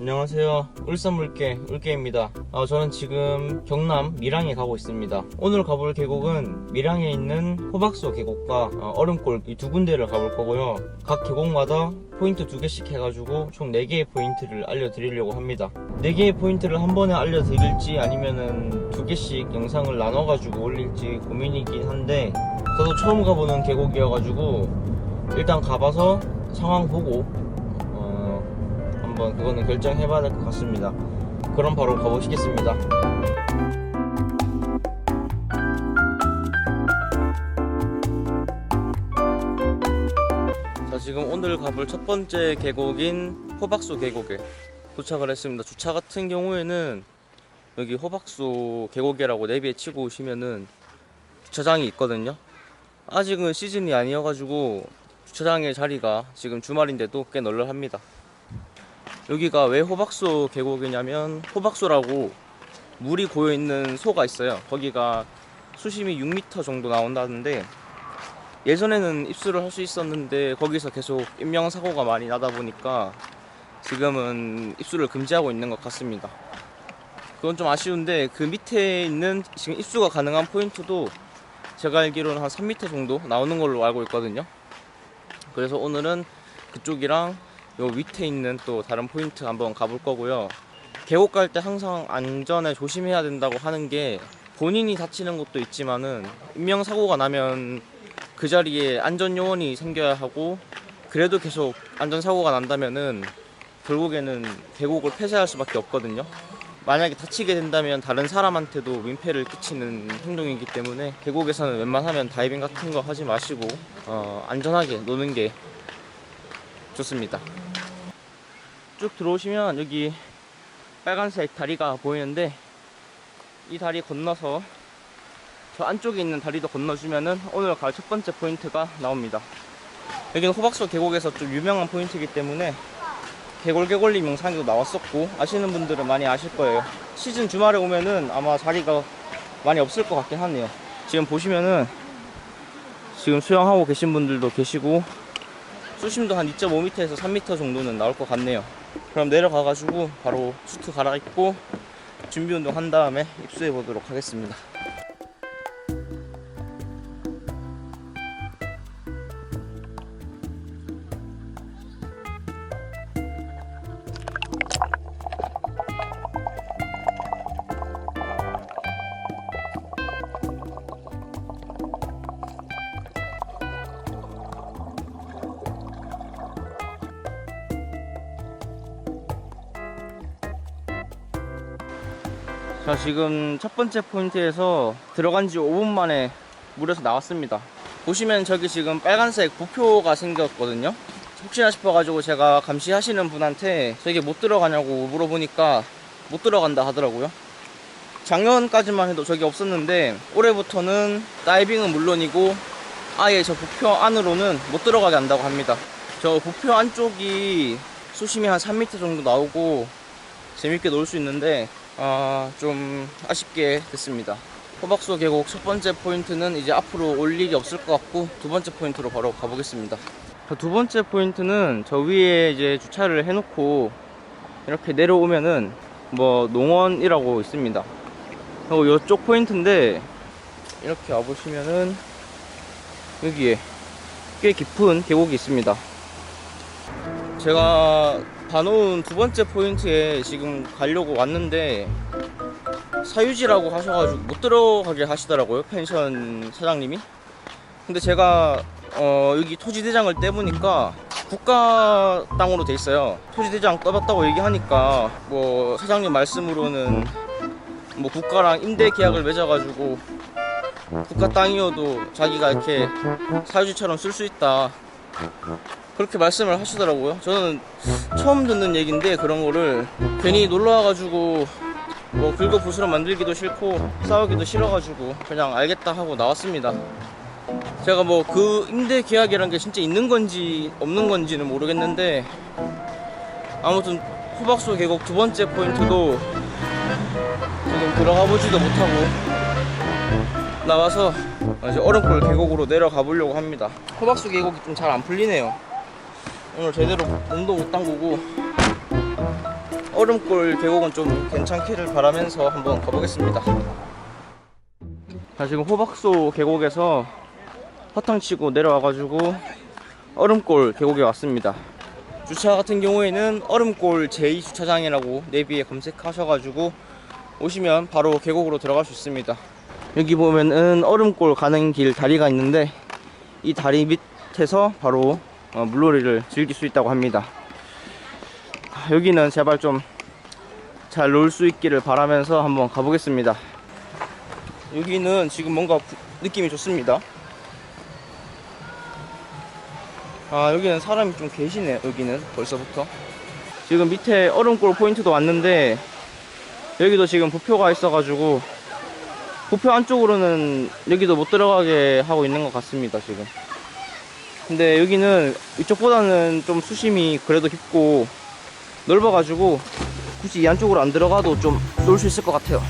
안녕하세요. 울산 물개 울개입니다. 어, 저는 지금 경남 밀양에 가고 있습니다. 오늘 가볼 계곡은 밀양에 있는 호박소 계곡과 어, 얼음골 이 두 군데를 가볼 거고요. 각 계곡마다 포인트 두 개씩 해가지고 총 4개의 포인트를 알려드리려고 합니다. 4개의 포인트를 한 번에 알려드릴지 아니면은 두 개씩 영상을 나눠가지고 올릴지 고민이긴 한데 저도 처음 가보는 계곡이어가지고 일단 가봐서 상황 보고 어, 한번 그거는 결정해 봐야 될 것 같습니다. 그럼 바로 가보시겠습니다. 자, 지금 오늘 가볼 첫 번째 계곡인 호박소 계곡에 도착을 했습니다. 주차 같은 경우에는 여기 호박소 계곡이라고 내비에 치고 오시면은 주차장이 있거든요. 아직은 시즌이 아니어가지고 주차장의 자리가 지금 주말인데도 꽤 널널합니다. 여기가 왜 호박소 계곡이냐면 호박소라고 물이 고여 있는 소가 있어요. 거기가 수심이 6m 정도 나온다는데 예전에는 입수를 할 수 있었는데 거기서 계속 인명 사고가 많이 나다 보니까 지금은 입수를 금지하고 있는 것 같습니다. 그건 좀 아쉬운데 그 밑에 있는 지금 입수가 가능한 포인트도 제가 알기로는 한 3m 정도 나오는 걸로 알고 있거든요. 그래서 오늘은 그쪽이랑 요 밑에 있는 또 다른 포인트 한번 가볼 거고요. 계곡 갈 때 항상 안전에 조심해야 된다고 하는 게 본인이 다치는 것도 있지만은 인명 사고가 나면 그 자리에 안전 요원이 생겨야 하고 그래도 계속 안전 사고가 난다면은 결국에는 계곡을 폐쇄할 수밖에 없거든요. 만약에 다치게 된다면 다른 사람한테도 민폐를 끼치는 행동이기 때문에 계곡에서는 웬만하면 다이빙 같은 거 하지 마시고 어, 안전하게 노는 게 좋습니다. 쭉 들어오시면 여기 빨간색 다리가 보이는데 이 다리 건너서 저 안쪽에 있는 다리도 건너주면은 오늘 갈 첫 번째 포인트가 나옵니다. 여기는 호박소 계곡에서 좀 유명한 포인트이기 때문에 개골개골님 영상에도 나왔었고 아시는 분들은 많이 아실 거예요. 시즌 주말에 오면은 아마 자리가 많이 없을 것 같긴 하네요. 지금 보시면은 지금 수영하고 계신 분들도 계시고 수심도 한 2.5m에서 3m 정도는 나올 것 같네요. 그럼 내려가가지고 바로 수트 갈아입고 준비 운동 한 다음에 입수해 보도록 하겠습니다. 자 지금 첫 번째 포인트에서 들어간 지 5분 만에 물에서 나왔습니다. 보시면 저기 지금 빨간색 부표가 생겼거든요. 혹시나 싶어가지고 제가 감시하시는 분한테 저기 못 들어가냐고 물어보니까 못 들어간다 하더라고요. 작년까지만 해도 저기 없었는데 올해부터는 다이빙은 물론이고 아예 저 부표 안으로는 못 들어가게 한다고 합니다. 저 부표 안쪽이 수심이 한 3m 정도 나오고 재밌게 놀 수 있는데 아, 좀 아쉽게 됐습니다. 호박소 계곡 첫 번째 포인트는 이제 앞으로 올 일이 없을 것 같고 두 번째 포인트로 바로 가보겠습니다. 자두 번째 포인트는 저 위에 이제 주차를 해놓고 이렇게 내려오면은 뭐 농원이라고 있습니다. 그리고 이쪽 포인트인데 이렇게 와보시면은 여기에 꽤 깊은 계곡이 있습니다. 제가 봐놓은 두 번째 포인트에 지금 가려고 왔는데 사유지라고 하셔가지고 못 들어가게 하시더라고요 펜션 사장님이. 근데 제가 어, 여기 토지대장을 떼보니까 국가 땅으로 돼 있어요. 토지대장 떠봤다고 얘기하니까 뭐 사장님 말씀으로는 뭐 국가랑 임대 계약을 맺어가지고 국가 땅이어도 자기가 이렇게 사유지처럼 쓸 수 있다 그렇게 말씀을 하시더라고요. 저는 처음 듣는 얘기인데 그런 거를 괜히 놀러 와가지고 뭐 긁어 부스러 만들기도 싫고 싸우기도 싫어가지고 그냥 알겠다 하고 나왔습니다. 제가 뭐 그 임대 계약이란 게 진짜 있는 건지 없는 건지는 모르겠는데 아무튼 호박소 계곡 두 번째 포인트도 지금 들어가 보지도 못하고 나와서 이제 얼음골 계곡으로 내려가 보려고 합니다. 호박소 계곡이 좀 잘 안 풀리네요. 오늘 제대로 몸도 못 담그고 얼음골 계곡은 좀 괜찮기를 바라면서 한번 가보겠습니다. 자 지금 호박소 계곡에서 허탕 치고 내려와가지고 얼음골 계곡에 왔습니다. 주차 같은 경우에는 얼음골 제2주차장이라고 내비에 검색하셔가지고 오시면 바로 계곡으로 들어갈 수 있습니다. 여기 보면은 얼음골 가는 길 다리가 있는데 이 다리 밑에서 바로 어, 물놀이를 즐길 수 있다고 합니다. 아, 여기는 제발 좀 잘 놀 수 있기를 바라면서 한번 가보겠습니다. 여기는 지금 뭔가 부- 느낌이 좋습니다. 아 여기는 사람이 좀 계시네 여기는 벌써부터 지금 밑에 얼음골 포인트도 왔는데 여기도 지금 부표가 있어가지고 부표 안쪽으로는 여기도 못 들어가게 하고 있는 것 같습니다 지금 근데 여기는 이쪽보다는 좀 수심이 그래도 깊고 넓어가지고 굳이 이 안쪽으로 안 들어가도 좀 놀 수 있을 것 같아요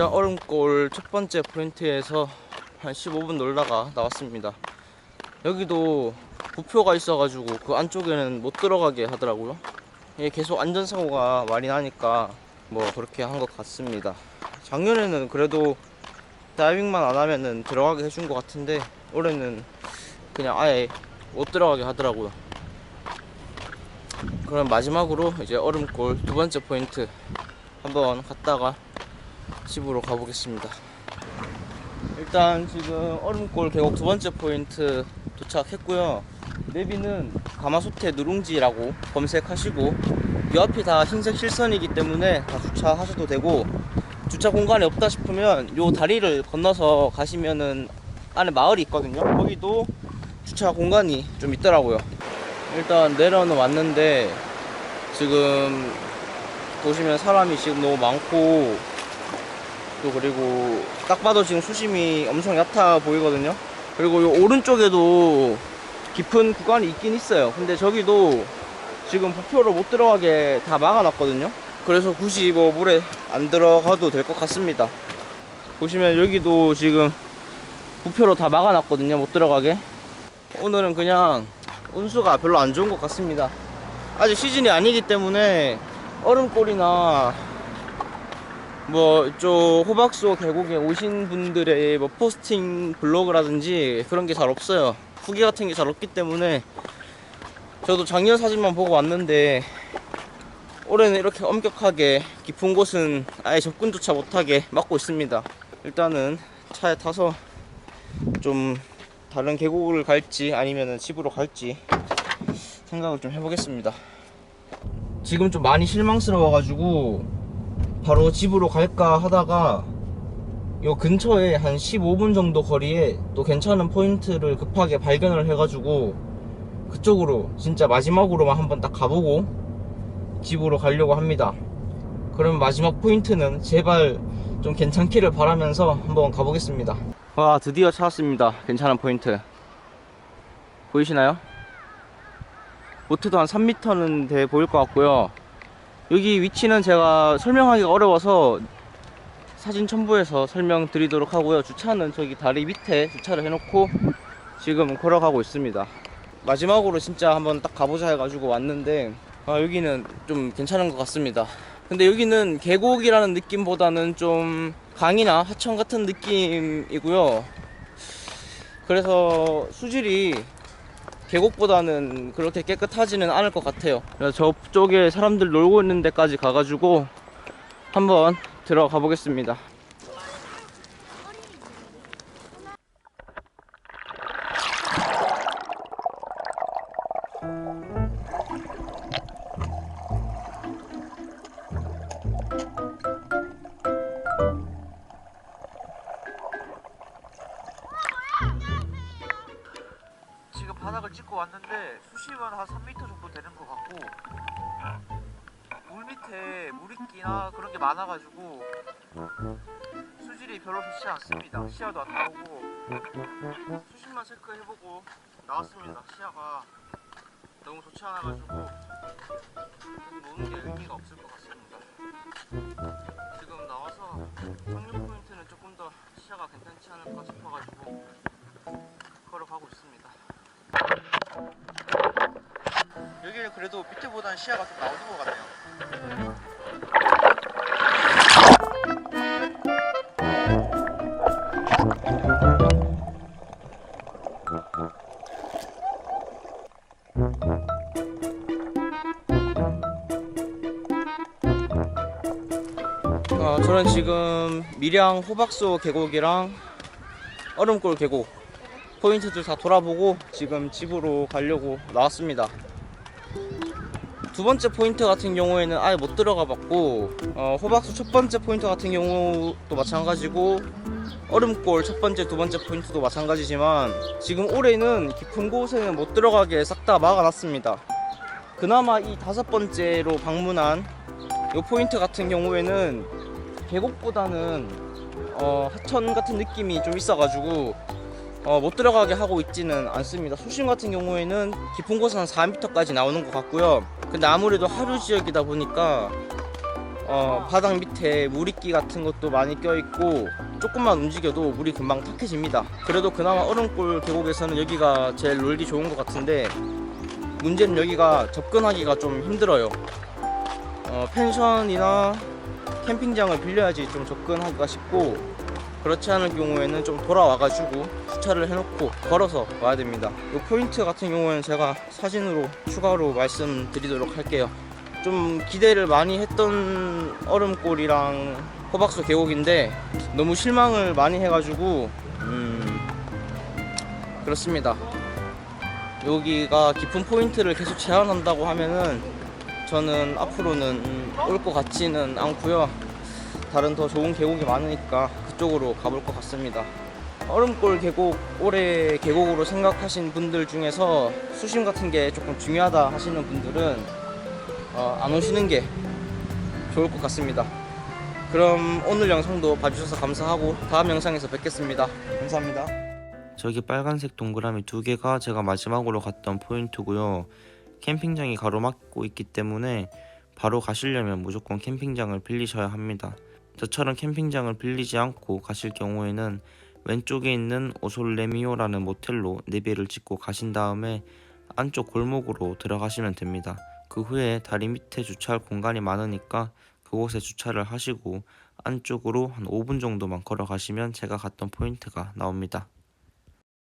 일단 얼음골 첫 번째 포인트에서 한 15분 놀다가 나왔습니다. 여기도 부표가 있어가지고 그 안쪽에는 못 들어가게 하더라고요. 계속 안전사고가 많이 나니까 뭐 그렇게 한 것 같습니다. 작년에는 그래도 다이빙만 안 하면은 들어가게 해준 것 같은데 올해는 그냥 아예 못 들어가게 하더라고요. 그럼 마지막으로 이제 얼음골 두 번째 포인트 한번 갔다가 집으로 가보겠습니다. 일단 지금 얼음골 계곡 두 번째 포인트 도착했고요. 내비는 가마솥에 누룽지라고 검색하시고 이 앞이 다 흰색 실선이기 때문에 다 주차하셔도 되고 주차 공간이 없다 싶으면 요 다리를 건너서 가시면은 안에 마을이 있거든요. 거기도 주차 공간이 좀 있더라고요. 일단 내려는 왔는데 지금 보시면 사람이 지금 너무 많고 또 그리고 딱 봐도 지금 수심이 엄청 얕아 보이거든요. 그리고 요 오른쪽에도 깊은 구간이 있긴 있어요. 근데 저기도 지금 부표로 못 들어가게 다 막아놨거든요. 그래서 굳이 뭐 물에 안 들어가도 될 것 같습니다. 보시면 여기도 지금 부표로 다 막아놨거든요. 못 들어가게. 오늘은 그냥 운수가 별로 안 좋은 것 같습니다. 아직 시즌이 아니기 때문에 얼음골이나 뭐 이쪽 호박소 계곡에 오신 분들의 뭐 포스팅 블로그라든지 그런 게 잘 없어요. 후기 같은 게 잘 없기 때문에 저도 작년 사진만 보고 왔는데 올해는 이렇게 엄격하게 깊은 곳은 아예 접근조차 못하게 막고 있습니다. 일단은 차에 타서 좀 다른 계곡을 갈지 아니면 집으로 갈지 생각을 좀 해보겠습니다. 지금 좀 많이 실망스러워 가지고 바로 집으로 갈까 하다가 요 근처에 한 15분 정도 거리에 또 괜찮은 포인트를 급하게 발견을 해가지고 그쪽으로 진짜 마지막으로만 한번 딱 가보고 집으로 가려고 합니다. 그럼 마지막 포인트는 제발 좀 괜찮기를 바라면서 한번 가보겠습니다. 와 드디어 찾았습니다. 괜찮은 포인트 보이시나요? 못해도 한 3m는 돼 보일 것 같고요. 여기 위치는 제가 설명하기가 어려워서 사진 첨부해서 설명드리도록 하고요. 주차는 저기 다리 밑에 주차를 해놓고 지금 걸어가고 있습니다. 마지막으로 진짜 한번 딱 가보자 해가지고 왔는데 아, 여기는 좀 괜찮은 것 같습니다. 근데 여기는 계곡이라는 느낌보다는 좀 강이나 하천 같은 느낌이고요. 그래서 수질이 계곡보다는 그렇게 깨끗하지는 않을 것 같아요. 저쪽에 사람들 놀고 있는 데까지 가가지고 한번 들어가 보겠습니다. 바닥을 찍고 왔는데 수심은 한 3m 정도 되는 것 같고 물 밑에 물이끼나 그런 게 많아가지고 수질이 별로 좋지 않습니다. 시야도 안 나오고 수심만 체크해보고 나왔습니다. 시야가 너무 좋지 않아가지고 노는 게 의미가 없을 것 같습니다. 지금 나와서 상륙 포인트는 조금 더 시야가 괜찮지 않을까 싶어가지고 그래도 밑에보다는 시야가 좀 나오는 것 같네요. 어, 저는 지금 밀양 호박소 계곡이랑 얼음골 계곡 포인트들 다 돌아보고 지금 집으로 가려고 나왔습니다. 두 번째 포인트 같은 경우에는 아예 못 들어가 봤고 어, 호박소 첫 번째 포인트 같은 경우도 마찬가지고 얼음골 첫 번째 두 번째 포인트도 마찬가지지만 지금 올해는 깊은 곳에는 못 들어가게 싹 다 막아놨습니다. 그나마 이 다섯 번째로 방문한 이 포인트 같은 경우에는 계곡보다는 어, 하천 같은 느낌이 좀 있어가지고 어, 못 들어가게 하고 있지는 않습니다. 수심 같은 경우에는 깊은 곳은 한 4m까지 나오는 것 같고요. 근데 아무래도 하류 지역이다 보니까 어, 바닥 밑에 물이끼 같은 것도 많이 껴있고 조금만 움직여도 물이 금방 탁해집니다. 그래도 그나마 얼음골 계곡에서는 여기가 제일 놀기 좋은 것 같은데 문제는 여기가 접근하기가 좀 힘들어요. 어, 펜션이나 캠핑장을 빌려야지 좀 접근하기가 쉽고 그렇지 않을 경우에는 좀 돌아와가지고 주차를 해놓고 걸어서 와야 됩니다. 이 포인트 같은 경우에는 제가 사진으로 추가로 말씀드리도록 할게요. 좀 기대를 많이 했던 얼음골이랑 호박수 계곡인데 너무 실망을 많이 해가지고 음 그렇습니다. 여기가 깊은 포인트를 계속 제한한다고 하면은 저는 앞으로는 올 것 같지는 않고요. 다른 더 좋은 계곡이 많으니까 그 쪽으로 가볼 것 같습니다. 얼음골 계곡 올해 계곡으로 생각하신 분들 중에서 수심 같은 게 조금 중요하다 하시는 분들은 어, 안 오시는 게 좋을 것 같습니다. 그럼 오늘 영상도 봐주셔서 감사하고 다음 영상에서 뵙겠습니다. 감사합니다. 저기 빨간색 동그라미 두 개가 제가 마지막으로 갔던 포인트고요. 캠핑장이 가로막고 있기 때문에 바로 가시려면 무조건 캠핑장을 빌리셔야 합니다. 저처럼 캠핑장을 빌리지 않고 가실 경우에는 왼쪽에 있는 오솔레미오라는 모텔로 내비를 찍고 가신 다음에 안쪽 골목으로 들어가시면 됩니다. 그 후에 다리 밑에 주차할 공간이 많으니까 그곳에 주차를 하시고 안쪽으로 한 5분 정도만 걸어가시면 제가 갔던 포인트가 나옵니다.